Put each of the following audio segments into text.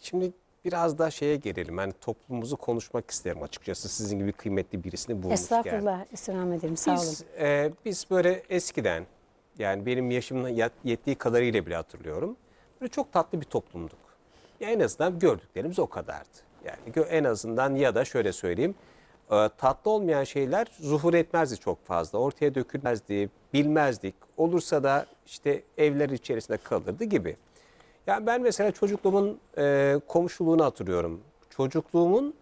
Şimdi biraz daha şeye gelelim. Yani toplumumuzu konuşmak isterim açıkçası. Sizin gibi kıymetli birisini bulmuşken. Estağfurullah, istirham ederim. Sağ olun. Biz, e, biz böyle eskiden yani benim yaşımın yet- yettiği kadarıyla bile hatırlıyorum. Böyle çok tatlı bir toplumduk. Ya en azından gördüklerimiz o kadardı. Yani gö- en azından ya da şöyle söyleyeyim. e, tatlı olmayan şeyler zuhur etmezdi çok fazla. Ortaya dökülmezdi, bilmezdik. Olursa da işte evler içerisinde kalırdı gibi. Yani ben mesela çocukluğumun e, komşuluğunu hatırlıyorum. Çocukluğumun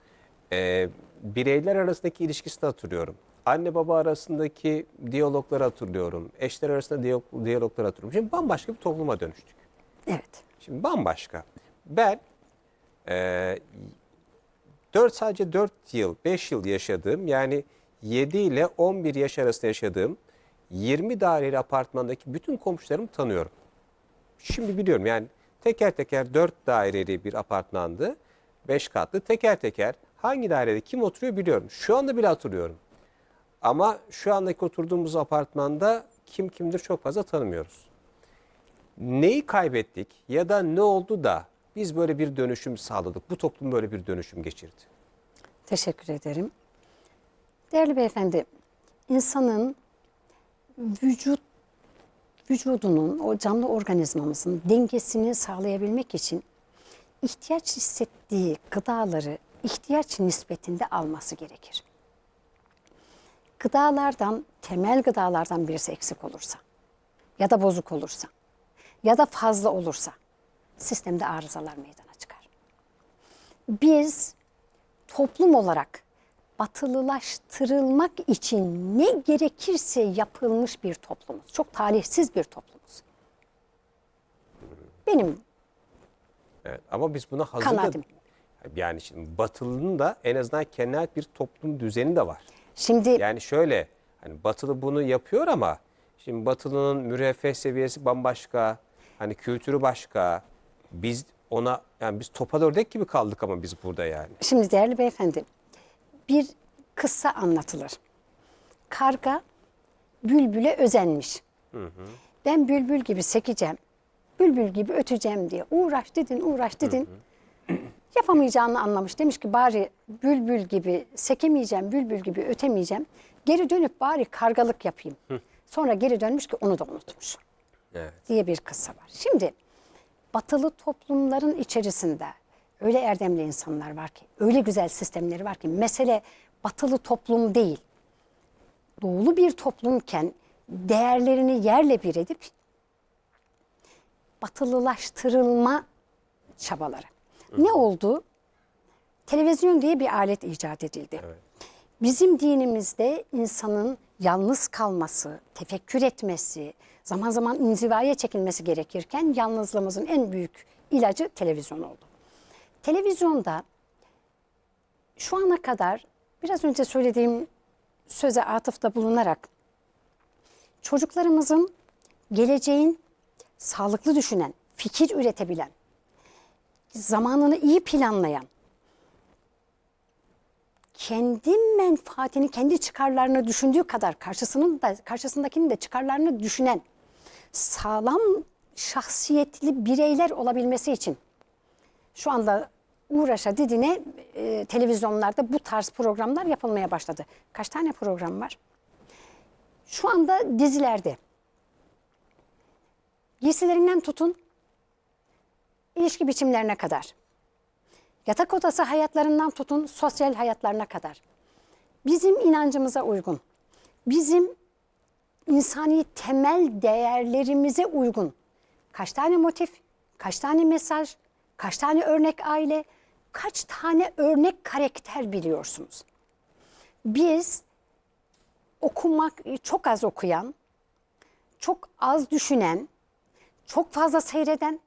e, bireyler arasındaki ilişkisini hatırlıyorum. Anne baba arasındaki diyalogları hatırlıyorum. Eşler arasında diyalog, diyalogları hatırlıyorum. Şimdi bambaşka bir topluma dönüştük. Evet. Şimdi bambaşka. Ben e, 4 sadece 4 yıl, 5 yıl yaşadığım yani 7 ile 11 yaş arasında yaşadığım 20 daireli apartmandaki bütün komşularımı tanıyorum. Şimdi biliyorum yani teker teker 4 daireli bir apartmandı. 5 katlı teker teker hangi dairede kim oturuyor biliyorum. Şu anda bile hatırlıyorum. Ama şu andaki oturduğumuz apartmanda kim kimdir çok fazla tanımıyoruz. Neyi kaybettik ya da ne oldu da biz böyle bir dönüşüm sağladık? Bu toplum böyle bir dönüşüm geçirdi. Teşekkür ederim. Değerli beyefendi, insanın vücut vücudunun, o canlı organizmamızın dengesini sağlayabilmek için ihtiyaç hissettiği gıdaları ihtiyaç nispetinde alması gerekir. Gıdalardan, temel gıdalardan birisi eksik olursa ya da bozuk olursa ya da fazla olursa sistemde arızalar meydana çıkar. Biz toplum olarak batılılaştırılmak için ne gerekirse yapılmış bir toplumuz. Çok talihsiz bir toplumuz. Benim Evet, ama biz buna hazır da- Kanaatim. yani şimdi Batılı'nın da en azından kendine ait bir toplum düzeni de var. şimdi Yani şöyle hani Batılı bunu yapıyor ama şimdi Batılı'nın müreffeh seviyesi bambaşka. Hani kültürü başka. Biz ona yani biz topa ördek gibi kaldık ama biz burada yani. Şimdi değerli beyefendi, bir kıssa anlatılır. Karga bülbüle özenmiş. Ben bülbül gibi sekeceğim, bülbül gibi öteceğim diye uğraş dedin, uğraş dedin. Yapamayacağını anlamış. Demiş ki bari bülbül gibi sekemeyeceğim, bülbül gibi ötemeyeceğim. Geri dönüp bari kargalık yapayım. Sonra geri dönmüş ki onu da unutmuş Evet. diye bir kıssa var. Şimdi batılı toplumların içerisinde öyle erdemli insanlar var ki, öyle güzel sistemleri var ki mesele batılı toplum değil. Doğulu bir toplumken değerlerini yerle bir edip batılılaştırılma çabaları. Ne oldu? Televizyon diye bir alet icat edildi. Bizim dinimizde insanın yalnız kalması, tefekkür etmesi, zaman zaman inzivaya çekilmesi gerekirken yalnızlığımızın en büyük ilacı televizyon oldu. Televizyonda şu ana kadar biraz önce söylediğim söze atıfta bulunarak çocuklarımızın geleceğin sağlıklı düşünen, fikir üretebilen, zamanını iyi planlayan, kendi menfaatini, kendi çıkarlarını düşündüğü kadar karşısının da karşısındakinin de çıkarlarını düşünen sağlam şahsiyetli bireyler olabilmesi için şu anda uğraşa didine e, televizyonlarda bu tarz programlar yapılmaya başladı. Kaç tane program var? Şu anda dizilerde giysilerinden tutun ilişki biçimlerine kadar yatak odası hayatlarından tutun sosyal hayatlarına kadar. Bizim inancımıza uygun, bizim insani temel değerlerimize uygun kaç tane motif, kaç tane mesaj, kaç tane örnek aile, kaç tane örnek karakter biliyorsunuz? Biz okumak, çok az okuyan, çok az düşünen, çok fazla seyreden,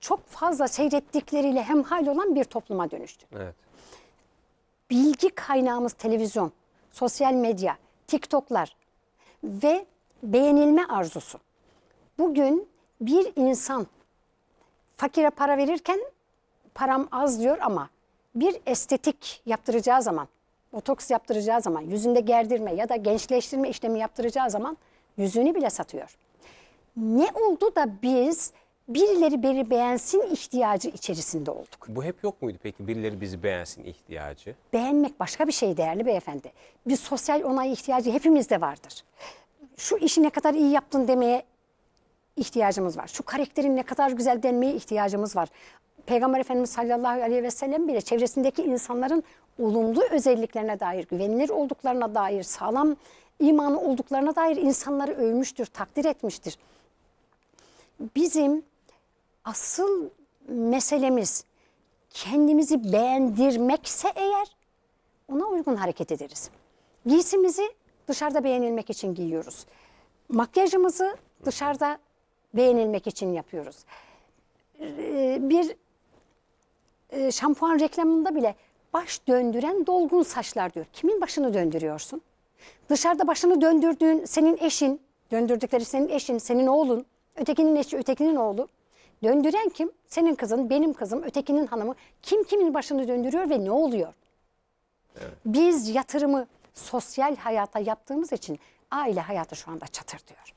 çok fazla seyrettikleriyle hemhal olan bir topluma dönüştük. Evet. Bilgi kaynağımız televizyon, sosyal medya, TikTok'lar ve beğenilme arzusu. Bugün bir insan fakire para verirken param az diyor ama bir estetik yaptıracağı zaman, botoks yaptıracağı zaman, yüzünde gerdirme ya da gençleştirme işlemi yaptıracağı zaman yüzünü bile satıyor. Ne oldu da biz birileri beni beğensin ihtiyacı içerisinde olduk. Bu hep yok muydu peki birileri bizi beğensin ihtiyacı? Beğenmek başka bir şey değerli beyefendi. Bir sosyal onay ihtiyacı hepimizde vardır. Şu işi ne kadar iyi yaptın demeye ihtiyacımız var. Şu karakterin ne kadar güzel denmeye ihtiyacımız var. Peygamber Efendimiz sallallahu aleyhi ve sellem bile çevresindeki insanların olumlu özelliklerine dair, güvenilir olduklarına dair, sağlam imanı olduklarına dair insanları övmüştür, takdir etmiştir. Bizim asıl meselemiz kendimizi beğendirmekse eğer ona uygun hareket ederiz. Giysimizi dışarıda beğenilmek için giyiyoruz. Makyajımızı dışarıda beğenilmek için yapıyoruz. Ee, Bir e, şampuan reklamında bile baş döndüren dolgun saçlar diyor. Kimin başını döndürüyorsun? Dışarıda başını döndürdüğün senin eşin, döndürdükleri senin eşin, senin oğlun, ötekinin eşi, ötekinin oğlu. Döndüren kim? Senin kızın, benim kızım, ötekinin hanımı. Kim kimin başını döndürüyor ve ne oluyor? Biz yatırımı sosyal hayata yaptığımız için aile hayatı şu anda çatır diyor.